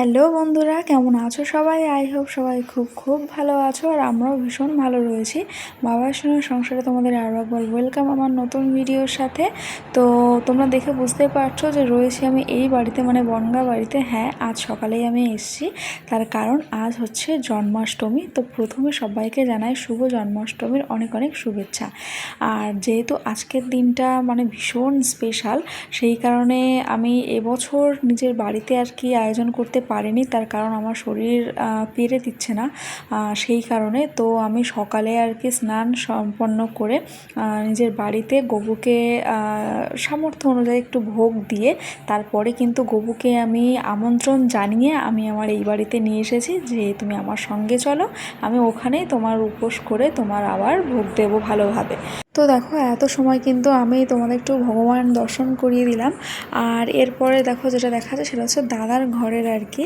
Hello বন্ধুরা, কেমন আছো সবাই? আই হোপ সবাই খুব খুব ভালো আছো আর আমরাও ভীষণ ভালো রয়েছি। বাবার সঙ্গে সংসারে তোমাদের আরও একবার ওয়েলকাম আমার নতুন ভিডিওর সাথে। তো তোমরা দেখে বুঝতে পারছ যে রয়েছি আমি এই বাড়িতে মানে বনগা বাড়িতে। হ্যাঁ আজ সকালেই আমি এসেছি। তার কারণ আজ হচ্ছে জন্মাষ্টমী। তো প্রথমে সবাইকে জানাই শুভ জন্মাষ্টমীর অনেক অনেক শুভেচ্ছা। আর যেহেতু আজকের দিনটা মানে ভীষণ স্পেশাল সেই কারণে আমি এবছর নিজের বাড়িতে আর কি আয়োজন করতে পারিনি, তার কারণ আমার শরীর পেরে দিচ্ছে না। সেই কারণে তো আমি সকালে আর কি স্নান সম্পন্ন করে নিজের বাড়িতে গবুকে সামর্থ্য অনুযায়ী একটু ভোগ দিয়ে, তারপরে কিন্তু গবুকে আমি আমন্ত্রণ জানিয়ে আমি আমার এই বাড়িতে নিয়ে এসেছি যে তুমি আমার সঙ্গে চলো, আমি ওখানেই তোমার উপোস করে তোমার আবার ভোগ দেবো ভালোভাবে। তো দেখো, এত সময় কিন্তু আমি তোমাদের একটু ভগবান দর্শন করিয়ে দিলাম। আর এরপরে দেখো, যেটা দেখা যায় সেটা হচ্ছে দাদার ঘরের আর কি।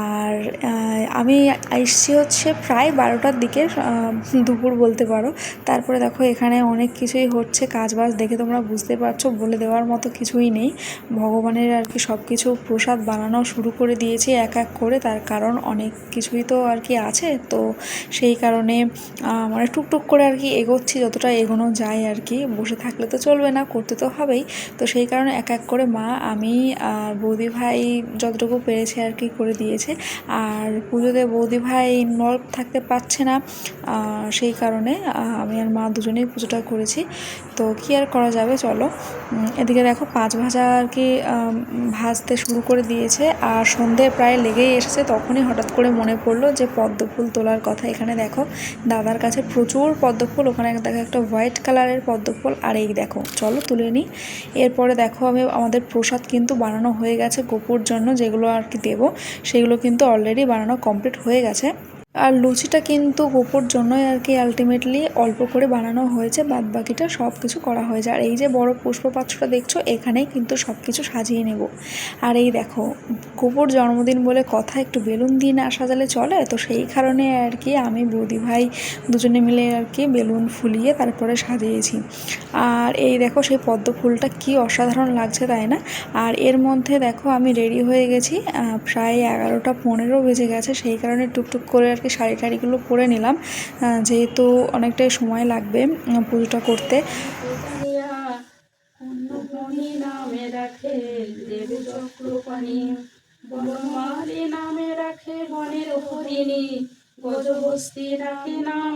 আর আমি এসছি হচ্ছে প্রায় বারোটার দিকে দুপুর বলতে পারো। তারপরে দেখো, এখানে অনেক কিছুই হচ্ছে কাজ বাজ দেখে তোমরা বুঝতে পারছ, বলে দেওয়ার মতো কিছুই নেই। ভগবানের আর কি সব কিছু প্রসাদ বানানো শুরু করে দিয়েছি এক এক করে, তার কারণ অনেক কিছুই তো আর কি আছে। তো সেই কারণে মানে টুকটুক করে আর কি এগোচ্ছি, যতটা এগোনো যায় আর কি, বসে থাকলে তো চলবে না, করতে তো হবেই। তো সেই কারণে এক এক করে মা, আমি আর বৌদি ভাই যতটুকু পেরেছে আর কি করে দিয়েছে। আর পুজোতে বৌদি ভাই নরক থাকতে পারছে না সেই কারণে আমি আর মা দুজনেই পুজোটা করেছি। তো কি আর করা যাবে, চলো। এদিকে দেখো পাঁচ ভাজা আর কি ভাজতে শুরু করে দিয়েছে। আর সন্ধে প্রায় লেগেই এসেছে, তখনই হঠাৎ করে মনে পড়ল যে পদ্ম ফুল তোলার কথা এখানে দেখো। দাদার কাছে প্রচুর পদ্ম ফুল ওখানে দেখো একটা হোয়াইট কালারের পদ্ম ফুল আর এই দেখো, চলো তুলে নিই। এরপরে দেখো আমি, আমাদের প্রসাদ কিন্তু বানানো হয়ে গেছে গোপুর জন্য, যেগুলো আর কি দেবো, সেগুলো কিন্তু অলরেডি বানানো কমপ্লিট হয়ে গেছে। আর লুচিটা কিন্তু গোপুর জন্যই আর কি আলটিমেটলি অল্প করে বানানো হয়েছে বাদ বাকিটা সব কিছু করা হয়েছে। আর এই যে বড় পুষ্পপাত্রটা দেখছ, এখানেই কিন্তু সব কিছু সাজিয়ে নেব। আর এই দেখো, গোপুর জন্মদিন বলে কথা, একটু বেলুন দিয়ে না সাজালে চলে? তো সেই কারণে আর কি আমি বৌদি ভাই দুজনে মিলে আর কি বেলুন ফুলিয়ে তারপরে সাজিয়েছি। আর এই দেখো, সেই পদ্ম ফুলটা কি অসাধারণ লাগছে, তাই না? আর এর মধ্যে দেখো, আমি রেডি হয়ে গেছি প্রায় এগারোটা পনেরো বেজে গেছে, সেই কারণে টুকটুক করে আর কি শাড়ি টাড়িগুলো পরে নিলাম। যেহেতু অনেকটাই সময় লাগবে পুজোটা করতে। নামে রাখে গজবস্তি রাখে নাম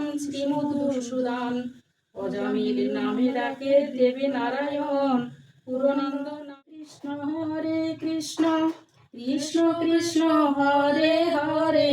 অজামিল নামে রাখে দেবী নারায়ণ। পুরনন্দ কৃষ্ণ, হরে কৃষ্ণ। কৃষ্ণ কৃষ্ণ, হরে হরে।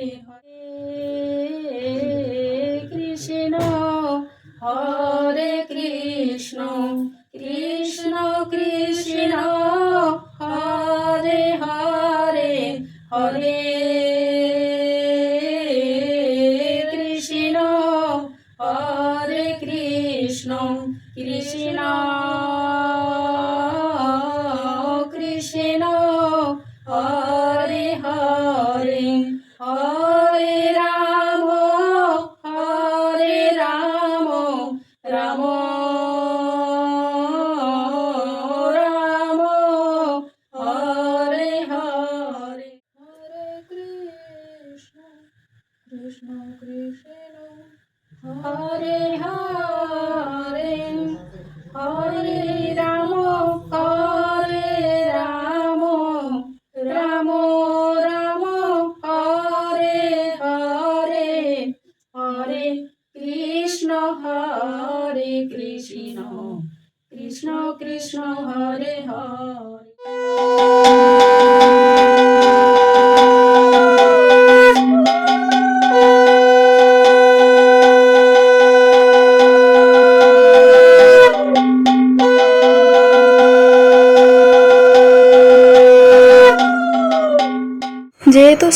হরে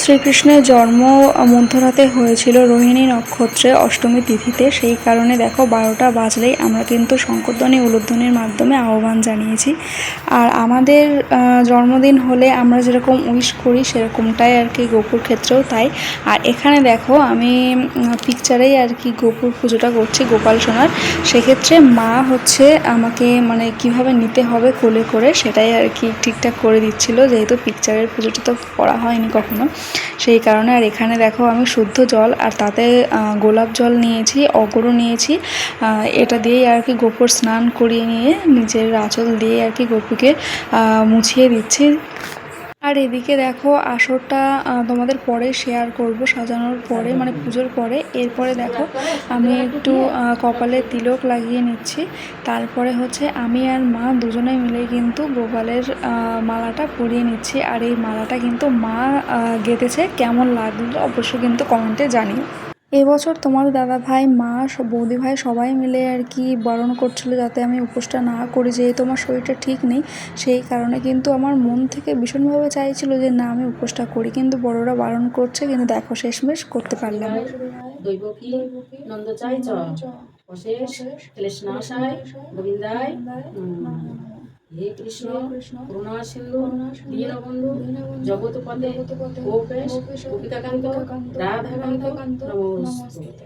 শ্রীকৃষ্ণের জন্ম মধ্যরাতে হয়েছিল রোহিণী নক্ষত্রে অষ্টমী তিথিতে, সেই কারণে দেখো বারোটা বাজলেই আমরা কিন্তু শঙ্করধ্বনি উলুধ্বনির মাধ্যমে আহ্বান জানিয়েছি। আর আমাদের জন্মদিন হলে আমরা যেরকম উইশ করি, সেরকমটাই আর কি গোপুর ক্ষেত্রেও তাই। আর এখানে দেখো আমি পিকচারেই আর কি গোপুর পুজোটা করছি গোপাল সোনার। সেক্ষেত্রে মা হচ্ছে আমাকে মানে কীভাবে নিতে হবে কোলে করে সেটাই আর কি ঠিকঠাক করে দিচ্ছিল, যেহেতু পিকচারের পুজোটা তো করা হয়নি কখনো। সেই কারণে আর এখানে দেখো আমি শুদ্ধ জল আর তাতে গোলাপ জল নিয়েছি, অগরও নিয়েছি। এটা দিয়েই আর কি গোপুর স্নান করিয়ে নিয়ে নিজের আঁচল দিয়ে আর কি গোপুকে মুছিয়ে দিচ্ছি। আর এদিকে দেখো আসরটা তোমাদের পরে শেয়ার করব সাজানোর পরে মানে পুজোর পরে। এরপরে দেখো আমি একটু কপালে তিলক লাগিয়ে নিচ্ছি। তারপরে হচ্ছে আমি আর মা দুজনে মিলে কিন্তু গোপালের মালাটা পরিয়ে নিচ্ছি। আর এই মালাটা কিন্তু মা গেঁথেছে। কেমন লাগল অবশ্য কিন্তু কমেন্টে জানিও। এবছর তোমার দাদা ভাই, মা বৌদি ভাই সবাই মিলে আর কি বারণ করছিল যাতে আমি উপোসটা না করি, যেহেতু আমার শরীরটা ঠিক নেই সেই কারণে কিন্তু আমার মন থেকে ভীষণভাবে চাইছিল যে, না, আমি উপোসটা করি কিন্তু বড়রা বারণ করছে, কিন্তু দেখো শেষমেশ করতে পারলাম নন্দ চাই চ অশেষ গোবিন্দায়। হে কৃষ্ণ করুণা সিন্ধু দীনবন্ধু জগৎপদে গোপেশ কবিতাকান্ত রাধাকান্ত নমস্তে।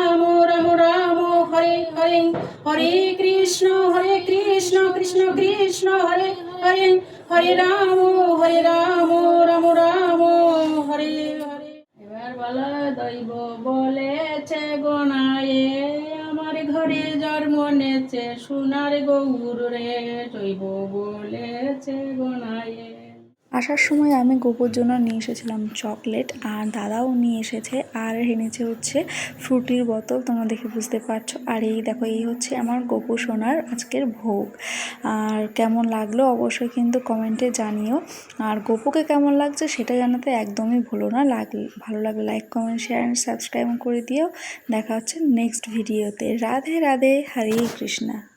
হরে কৃষ্ণ হরে কৃষ্ণ কৃষ্ণ কৃষ্ণ, হরে হরে হরে রাম হরে রাম রাম রাম, হরে হরে। এবার বলো দৈব বলেছে, গোনায়ে আমার ঘরে জন্ম নেছে, সোনার গৌর রে। দৈব বলেছে, গোনায়ে আসার সময় আমি গোপুর জন্য নিয়ে এসেছিলাম চকলেট, আর দাদাও নিয়ে এসেছে, আর এনেছে হচ্ছে ফ্রুটির বোতল, তোমরা দেখে বুঝতে পারছ। আর এই দেখো, এই হচ্ছে আমার গোপু সোনার আজকের ভোগ। আর কেমন লাগল অবশ্যই কিন্তু কমেন্টে জানিও। আর গোপুকে কেমন লাগছে সেটা জানাতে একদমই ভুলো না। লাগলে ভালো লাগলে like, comment share and subscribe করে দিও। দেখা হচ্ছে নেক্সট ভিডিওতে রাধে রাধে, হরে কৃষ্ণা।